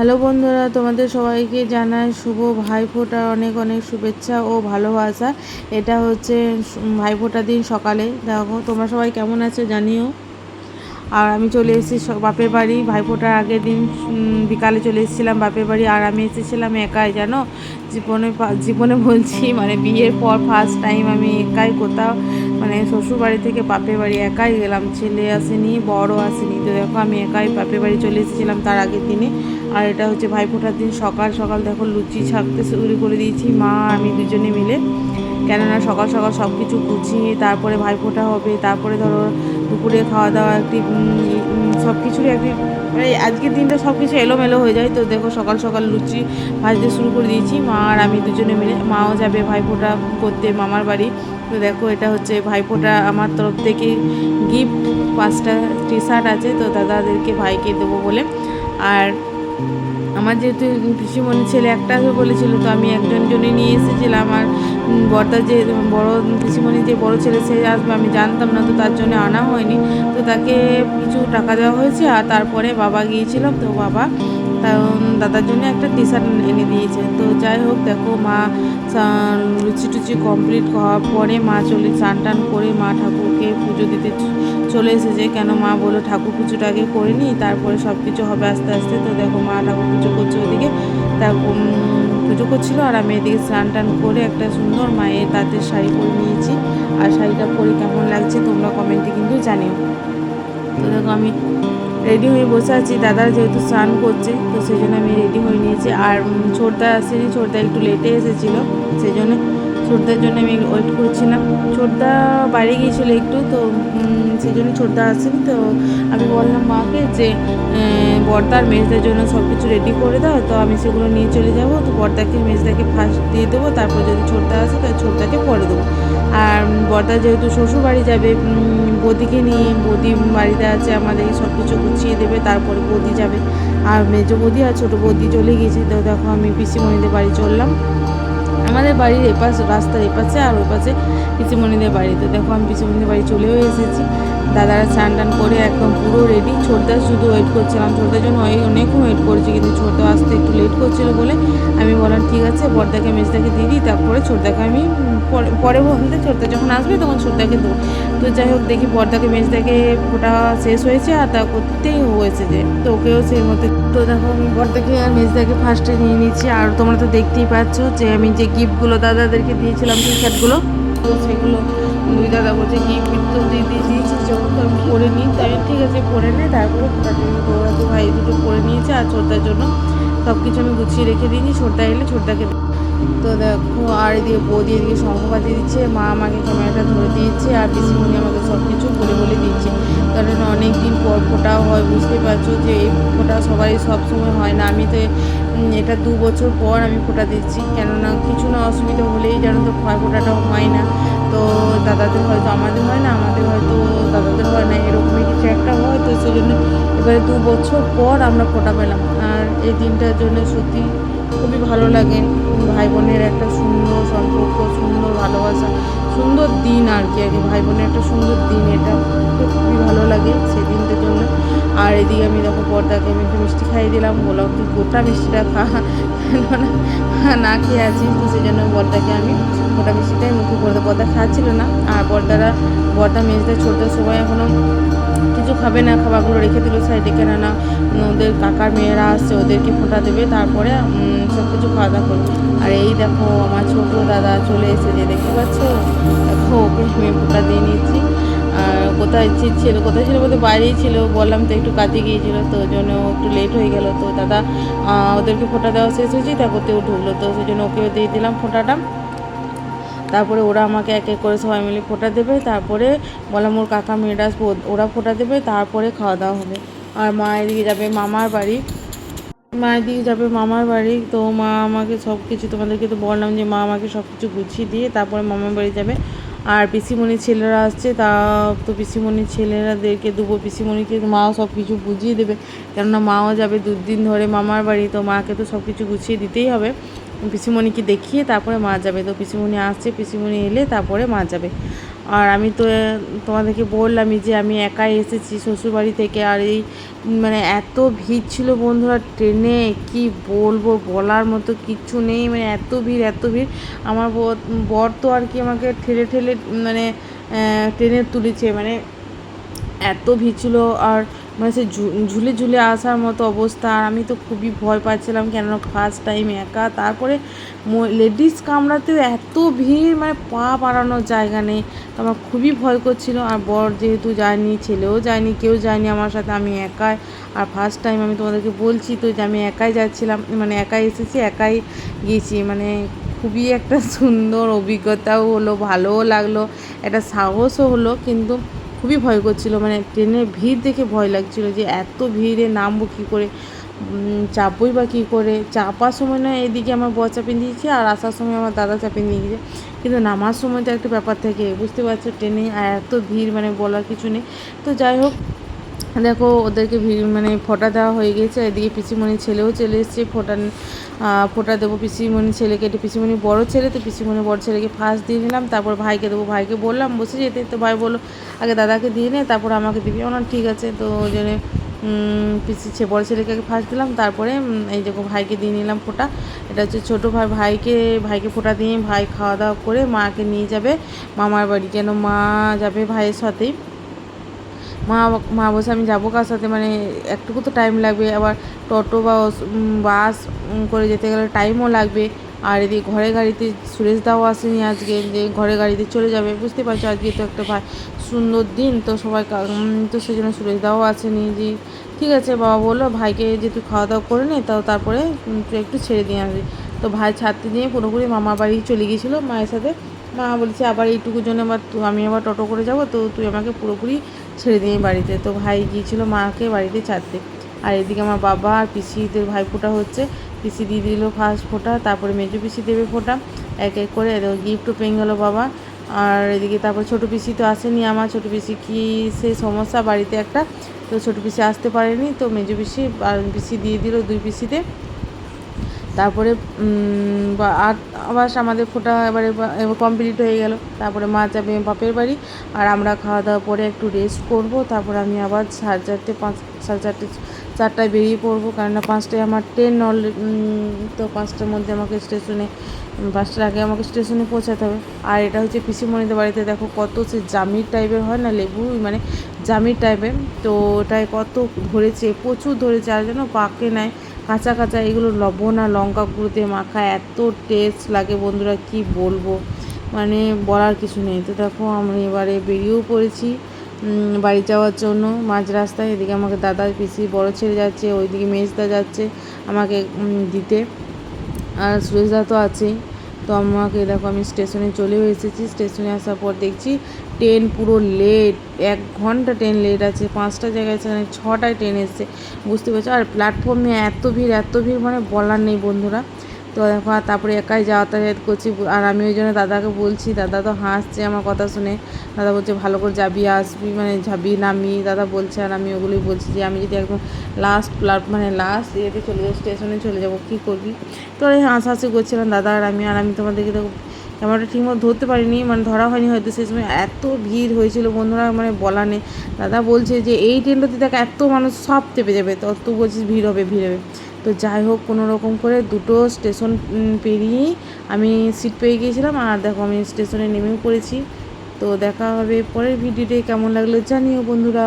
Hello বন্ধুরা, তোমাদের সবাইকে জানাই শুভ ভাইফোঁটার অনেক অনেক শুভেচ্ছা ও ভালোবাসা। এটা হচ্ছে ভাইফোঁটার দিন সকালে। দেখো, তোমরা সবাই কেমন আছো জানিও। আর আমি চলে এসেছি বাপের বাড়ি। ভাইফোঁটার আগের দিন বিকালে চলে এসেছিলাম বাপের বাড়ি। আর আমি এসেছিলাম একাই, জানো? জীবনে জীবনে বলছি মানে বিয়ের পর ফার্স্ট টাইম আমি একাই কোথাও মানে শ্বশুর বাড়ি থেকে বাপের বাড়ি একাই গেলাম। ছেলে আসেনি, বড় আসেনি। তো দেখো, আমি একাই বাপের বাড়ি চলে এসেছিলাম তার আগের দিনে। আর এটা হচ্ছে ভাইফোঁটার দিন সকাল সকাল দেখো লুচি ছাকতে শুরু করে দিয়েছি, মা আমি দুজনে মিলে। কেননা সকাল সকাল সব কিছু গুছিয়ে তারপরে ভাইফোঁটা হবে, তারপরে ধরো দুপুরে খাওয়া দাওয়া একটি সব কিছুরই একটি মানে আজকের দিনটা সব কিছু এলোমেলো হয়ে যায়। তো দেখো সকাল সকাল লুচি ভাজতে শুরু করে দিয়েছি, মা আর আমি দুজনে মিলে, মাও যাবে ভাইফোঁটা করতে মামার বাড়ি। তো দেখো এটা হচ্ছে ভাইফোঁটা আমার তরফ থেকে গিফট পাঁচটা টি শার্ট আছে, তো দাদাদেরকে ভাইকে দেবো বলে। আর আমার যেহেতু পিসিমণির ছেলে একটা আসবে বলেছিল, তো আমি একজন জনে নিয়ে এসেছিলাম আমার বর্দা যে, বড় পিসিমণির যে বড় ছেলে সে আসবে, আমি জানতাম না, তো তার জন্য আনা হয়নি। তো তাকে কিছু টাকা দেওয়া হয়েছে আর তারপরে বাবা গিয়েছিলাম তো বাবা উম, দাদার জন্য একটা টি শার্ট এনে দিয়েছে। তো যাই হোক দেখো মা লুচি টুচি কমপ্লিট হওয়ার পরে মা চলে স্নান টান করে মা ঠাকুরকে পুজো দিতে চলে এসেছে। কেন মা বলো ঠাকুর পুজোটা আগে করে নিই তারপরে সব কিছু হবে আস্তে আস্তে। তো দেখো মা ঠাকুর পুজো করছে ওদিকে। তারপর পুজো করছিল আর আমি এদিকে স্নান টান করে একটা সুন্দর মায়ের তাঁতের শাড়ি পরে নিয়েছি। আর শাড়িটা পরে কেমন লাগছে তোমরা কমেন্টে কিন্তু জানিও। তো দেখো আমি রেডি হয়ে বসে আছি। দাদা যেহেতু স্নান করছে, তো সেই জন্য আমি রেডি হয়ে নিয়েছি। আর ছোটদা আসেনি, ছোটদা একটু লেটে এসেছিল সেই জন্য ছোটদার জন্য আমি ওয়েট করছিলাম। ছোটদা বাইরে গিয়েছিল একটু, তো সেই জন্য ছোটদা আসেনি। তো আমি বললাম, মাকে যে বর্দার মেজদের জন্য সব কিছু রেডি করে দাও, তো আমি সেগুলো নিয়ে চলে যাব। তো বর্দাকে, মেজদাকে ফার্স্ট দিয়ে দেবো, তারপর যদি ছোটদা আসে, তাহলে ছোটদাকে পরে দেবো। আর বর্দা যেহেতু শ্বশুর বাড়ি যাবে বৌদিকে নিয়ে, বৌদি বাড়িতে আছে আমাদের সব কিছু গুছিয়ে দেবে, তারপরে বৌদি যাবে। আর মেজো বৌদি আর ছোটো বৌদি চলে গিয়েছে। তো দেখো, আমি পিসিমণিদের বাড়ি চললাম। আমাদের বাড়ির এপাশ, রাস্তার এপাশে আর ওই পাশে পিসিমণিদের বাড়িতে। দেখো আমি পিসিমণিদের বাড়ি চলেও এসেছি। দাদারা স্নান টান করে একদম পুরো রেডি ছোটদা শুধু ওয়েট করছিলাম ছোটদার জন্য অনেক অনেকক্ষণ ওয়েট করেছি, কিন্তু ছোটদা আসতে একটু লেট করছিল বলে আমি বললাম, ঠিক আছে, বড়দাকে, মেজদাকে দিয়ে দিই, তারপরে ছোটদাকে আমি পরে পরে বলতে ছোটদা যখন আসবে তখন ছোটদাকে দেবো। তো যাই হোক, দেখি বড়দাকে, মেজদাকে ফোটা শেষ হয়েছে আর তা করতেই হয়েছে যে, তো ওকেও সেই মতো। তো দেখো, আমি বড়দাকে আর মেজদাকে ফার্স্টে নিয়ে নিচ্ছি। আর তোমরা তো দেখতেই পাচ্ছ যে আমি যে গিফটগুলো দাদাদেরকে দিয়েছিলাম টি শার্টগুলো তো সেগুলো দুই দাদা বলছে গিফট তো দিয়ে দিয়ে দিয়েছি যখন তো আমি পরে নিই। তাই ঠিক আছে, পরে নে, তারপরে দেবো। তো ভাই দুটো পরে নিয়েছে আর ছোটদার জন্য। সব কিছু আমি গুছিয়ে রেখে দিয়েছি, ছোটদা এলে ছোটদাকে তো দেখো, আর এদিকে বৌদি এদিকে শঙ্খ বাজিয়ে দিচ্ছে, মা আমাকে ক্যামেরাটা ধরে দিয়েছে আর পিসিমণি আমাকে সব কিছু বলে বলে দিচ্ছে। কারণ অনেক দিন পর ফোটাও হয়, বুঝতে পারছ যে এই ফোটা সবারই সব সময় হয় না। আমি তো এটা দু বছর পর আমি ফোটা দিচ্ছি। কেননা কিছু না অসুবিধা হলেই যেন তো ফোটা ফোটাটাও হয় না। তো দাদাদের হয়তো আমাদের হয় না, আমাদের হয়তো দাদাদের হয় না, এরকমই কিছু একটা হয়। তো সেই জন্য এবারে দু বছর পর আমরা ফোটা পেলাম। আর এই দিনটার জন্য সত্যি খুবই ভালো লাগে। ভাই বোনের একটা সুন্দর সম্পর্ক, সুন্দর ভালোবাসা, সুন্দর দিন আর কি আর কি। ভাই বোনের একটা সুন্দর দিন, এটা খুবই ভালো লাগে সেই দিনটার জন্য। আর এদিকে আমি দেখো পর্দাকে আমি একটু মিষ্টি খাইয়ে দিলাম, বললাম, তুই গোটা মিষ্টিটা খা। না খেয়ে আছি, তো সেই জন্য বর্দাকে আমি গোটা মিষ্টিটাই মুখে পর্দা বর্দা খাচ্ছিল না, আর বর্দারা বর্দা মেজদের ছোটো সবাই এখনও কিছু খাবে না, খাবারগুলো রেখে দিল সাইডে, কেননা ওদের কাকার মেয়েরা আসছে, ওদেরকে ফোঁটা দেবে, তারপরে সব কিছু খাওয়া দাওয়া করবে। আর এই দেখো, আমার ছোট দাদা চলে এসেছে, দেখতে পাচ্ছ? দেখো, ওকে আমি ফোঁটা দিয়ে নিচ্ছি। আর কোথায় ছিল কোথায় ছিল বলতে বাইরেই ছিল, বললাম তো একটু কাজে গিয়েছিল, তো ওই জন্য একটু লেট হয়ে গেল। তো দাদা ওদেরকে ফোঁটা দেওয়া শেষ হয়েছে তারপরতেও ঢুকলো, তো সেই জন্য ওকেও দিয়ে দিলাম ফোঁটাটা। তারপরে ওরা আমাকে এক এক করে সবাই মিলে ফোঁটা দেবে, তারপরে বললাম ওর কাকা মেয়েরা ওরা ফোঁটা দেবে, তারপরে খাওয়া দাওয়া হবে। আর মা এদিকে যাবে মামার বাড়ি। মা এদিকে যাবে মামার বাড়ি, তো মা আমাকে সব কিছু তোমাদেরকে তো বললাম যে মা আমাকে সব কিছু গুছিয়ে দিয়ে তারপরে মামার বাড়ি যাবে। আর পিসিমণির ছেলেরা আসছে, তা তো পিসিমণির ছেলেরাদেরকে দেবো, পিসিমণিকে মাও সব কিছু বুঝিয়ে দেবে। কেননা মাও যাবে দুদিন ধরে মামার বাড়ি, তো মাকে তো সব কিছু গুছিয়ে দিতেই হবে। পিসিমণিকে দেখিয়ে তারপরে মা যাবে। তো পিসিমণি আসছে, পিসিমণি এলে তারপরে মা যাবে। আর আমি তো তোমাদেরকে বললামই যে আমি একাই এসেছি শ্বশুরবাড়ি থেকে আর এই মানে এত ভিড় ছিল বন্ধুরা ট্রেনে, কি বলব বলার মতো কিচ্ছু নেই মানে এত ভিড় এত ভিড়। আমার বর তো আর কি আমাকে ঠেলে ঠেলে মানে ট্রেনে তুলেছে মানে এত ভিড় ছিল। আর মানে সে ঝুলে ঝুলে আসার মতো অবস্থা। আর আমি তো খুবই ভয় পাচ্ছিলাম কেননা ফার্স্ট টাইম একা। তারপরে লেডিস কামড়াতেও এত ভিড় মানে পা বাড়ানোর জায়গা নেই। তো আমার খুবই ভয় করছিল। আর বর যেহেতু যায়নি, ছেলেও যায়নি, কেউ যায়নি আমার সাথে, আমি একাই। আর ফার্স্ট টাইম আমি তোমাদেরকে বলছি তো যে আমি একাই যাচ্ছিলাম মানে একাই এসেছি, একাই গিয়েছি মানে খুবই একটা সুন্দর অভিজ্ঞতাও হলো, ভালোও লাগল, একটা সাহসও হলো। কিন্তু খুবই ভয় করছিল। মানে ট্রেনের ভিড় দেখে ভয় লাগছিল যে এত ভিড়ে নামবো কী করে? চাপবই বা কী করে? চাপার সময় না এদিকে আমার বর চাপিয়ে দিয়েছে আর আসার সময় আমার দাদা চাপিয়ে দিয়ে গিয়েছে কিন্তু নামার সময় তো একটা ব্যাপার থাকে, বুঝতে পারছ? ট্রেনে এত ভিড় মানে বলার কিছু নেই। তো যাই হোক দেখো, ওদেরকে মানে ফোঁটা দেওয়া হয়ে গেছে। এদিকে পিসিমণির ছেলেও চলে এসছে, ফোঁটা ফোঁটা দেবো পিসিমণির ছেলেকে। এটা পিসিমণি বড় ছেলে, তো পিসিমণি বড় ছেলেকে ফার্স্ট দিয়ে নিলাম তারপর ভাইকে দেবো। ভাইকে বললাম, বসে যেতে। তো ভাই বলল, আগে দাদাকে দিয়ে নে, তারপর আমাকে দিবি। ওনার ঠিক আছে। তো ওই জন্যে পিসি বড় ছেলেকে আগে ফার্স্ট দিলাম, তারপরে এই দেখো, ভাইকে দিয়ে নিলাম ফোঁটা। এটা হচ্ছে ছোটো ভাই, ভাইকে ভাইকে ফোঁটা দিয়ে ভাই খাওয়া দাওয়া করে মাকে নিয়ে যাবে। মামার বাড়ি। কেন মা যাবে ভাইয়ের সাথেই? মা মা বলছে, আমি যাব কার সাথে? মানে একটুকু তো টাইম লাগবে। আবার টোটো বা বাস করে যেতে গেলে টাইমও লাগবে। আর এদিকে ঘরে গাড়িতে সুরেশ দাও আসেনি আজকে, যে ঘরে গাড়িতে চলে যাবে। বুঝতে পারছ, আজকে তো একটা ভাই সুন্দর দিন। তো সবাই তো সেই জন্য সুরেশ দাও আসেনি। যে ঠিক আছে, বাবা বলল, ভাইকে যে তুই খাওয়া দাওয়া করে নে, তাও তারপরে তুই একটু ছেড়ে দিয়ে আসবি। তো ভাই ছাড়তে দিয়ে পুরোপুরি মামার বাড়ি চলে গিয়েছিল মায়ের সাথে। মা বলছে, আবার এইটুকুর জন্য আবার আমি আবার টোটো করে যাব, তো তুই আমাকে পুরোপুরি ছেড়ে দিয়ে বাড়িতে। তো ভাই গিয়েছিল মাকে বাড়িতে ছাড়তে। আর এদিকে আমার বাবা আর পিসিদের ভাই ফোঁটা হচ্ছে। পিসি দিয়ে দিল ফার্স্ট ফোঁটা, তারপরে মেজো পিসি দেবে ফোঁটা। এক এক করে গিফটও পেয়ে গেলো বাবা। আর এদিকে তারপর ছোটো পিসি তো আসেনি আমার। ছোটো পিসি কি সে সমস্যা, বাড়িতে একটা। তো ছোটো পিসি আসতে পারেনি। তো মেজো পিসি, আর পিসি দিয়ে দিল দুই পিসিতে। তারপরে আর আবার আমাদের ফোটা এবারে কমপ্লিট হয়ে গেল। তারপরে মা যাবে বাপের বাড়ি, আর আমরা খাওয়া দাওয়া পরে একটু রেস্ট করব। তারপরে আমি আবার সাড়ে চারটে, পাঁচ, সাড়ে চারটে, চারটায় বেরিয়ে পড়ব। কেননা পাঁচটায় আমার ট্রেন অলরেডি তো পাঁচটার মধ্যে আমাকে স্টেশনে পাঁচটার আগে আমাকে স্টেশনে পৌঁছাতে হবে। আর এটা হচ্ছে পিসিমণিদের বাড়িতে দেখো কত সে জামির টাইপের হয় না, লেবু মানে জামির টাইপের তো ওটায় কত ধরেছে, প্রচুর ধরেছে, আর যেন পাকে নেয় কাঁচা কাঁচা এগুলো লবণ আর লঙ্কা গুঁড়োতে মাখা এত টেস্ট লাগে বন্ধুরা, কি বলব? মানে বলার কিছু নেই। তো দেখো আমরা এবারে বেরিয়েও পড়েছি বাড়ি যাওয়ার জন্য, মাঝ রাস্তায়, এদিকে আমাকে দাদা পিসি বড় ছেড়ে যাচ্ছে, ওইদিকে মেজদা যাচ্ছে আমাকে দিতে। আর সুরেশদা তো আছেই। তো আমাকে দেখো আমি স্টেশনে চলেও এসেছি। স্টেশনে আসার পর দেখছি ট্রেন পুরো লেট এক ঘণ্টা ট্রেন লেট আছে, পাঁচটা জায়গায় সেখানে ছটায় ট্রেন এসছে। বুঝতে পারছ? আর প্ল্যাটফর্মে এত ভিড় এত ভিড় মানে বলার নেই বন্ধুরা। তো আর তারপরে একাই যাতায়াত করছি। আর আমি ওই জন্য দাদাকে বলছি, দাদা তো হাসছে আমার কথা শুনে। দাদা বলছে, ভালো করে যাবি আসবি মানে যাবি নামি। দাদা বলছে, আর আমি ওগুলোই বলছি যে, আমি যদি একদম লাস্ট প্লাট মানে লাস্ট ইয়েতে চলে যাব স্টেশনে চলে যাব, কী করবি? তো হাসাহাসি করছিলাম, দাদা আর আমি আর আমি তোমাদেরকে দেখো ক্যামেরাটা ঠিকমতো ধরতে পারিনি মানে ধরা হয়নি হয়তো, সেই সময় এত ভিড় হয়েছিল, বন্ধুরা মানে বলা নেই। দাদা বলছে যে, এই ট্রেনটাতে দেখ, এত মানুষ সব চেপে যাবে তো তুই বলছিস ভিড় হবে ভিড় হবে। তো যাই হোক, কোনো রকম করে দুটো স্টেশন পেরিয়ে পেরিয়েই আমি সিট পেয়ে গিয়েছিলাম আর দেখো আমি স্টেশনে নেমেও পড়েছি। তো দেখা হবে পরের ভিডিওটি কেমন লাগল জানিও বন্ধুরা।